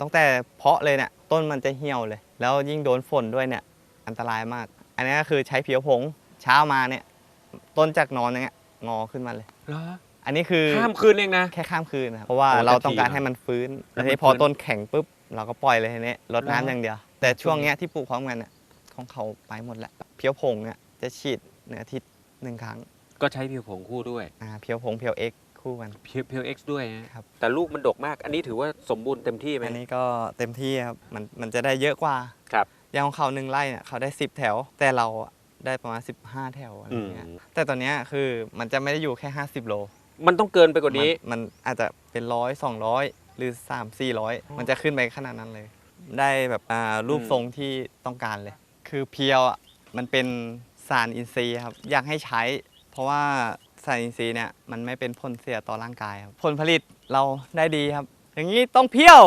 ตั้งแต่เพาะเลยเนี่ยต้นมันจะเหี่ยวเลย แล้วยิ่งโดนฝนด้วยเนี่ยอันตรายมาก อันนี้ก็คือใช้เพียวผงเช้ามาเนี่ยต้นจากนอนอย่างเงี้ยงอขึ้นมาเลย เหรออันนี้คือข้ามคืนเองนะ แค่ข้ามคืนนะครับเพราะว่าโอ้เราแต่ต้องการทีนะให้มันฟื้นแล้แล้ววมันทีนี้พอฟื้นต้นแข็งปุ๊บเราก็ปล่อยเลยทีนี้รดเหรอน้ำอย่างเดียว แต่ช่วงเนี้ยที่ปลูกพร้อมกันเนี่ยของเขาไปหมดแล้วเพียวผงเนี่ยจะฉีดหนึ่งอาทิตย์หนึ่งครั้งก็ใช้เพียวผงคู่ด้วย อ่าเพียวผงเพียวเอ็ก คู่กันเพียวเพียวเอ็กซ์ด้วยนะครับ แต่ลูกมันดกมาก อันนี้ถือว่าสมบูรณ์เต็มที่ไหมอันนี้ก็เต็มที่ครับ มันมันจะได้เยอะกว่า ครับอย่างของเขาหนึ่งไร่เนี่ยเขาได้ 10 แถว แต่เราอะได้ประมาณ 15 แถวอะไรอืมเงี้ย แต่ตอนเนี้ยคือมันจะไม่ได้อยู่แค่ 50 โล มันต้องเกินไปกว่านี้ มัมันอาจจะเป็นร้อยสองร้อยหรือ 3 4 0 0 มันจะขึ้นไปขนาดนั้นเลย ได้แบบอ่ารูปอืมทรงที่ต้องการเลย คือเพียวอะมันเป็นสารอินทรีย์ครับ อยากให้ใช้ เพราะว่า สารอินทรีย์เนี่ยมันไม่เป็นผลเสียต่อร่างกายครับผลผลิตเราได้ดีครับ อย่างนี้ต้องเพียว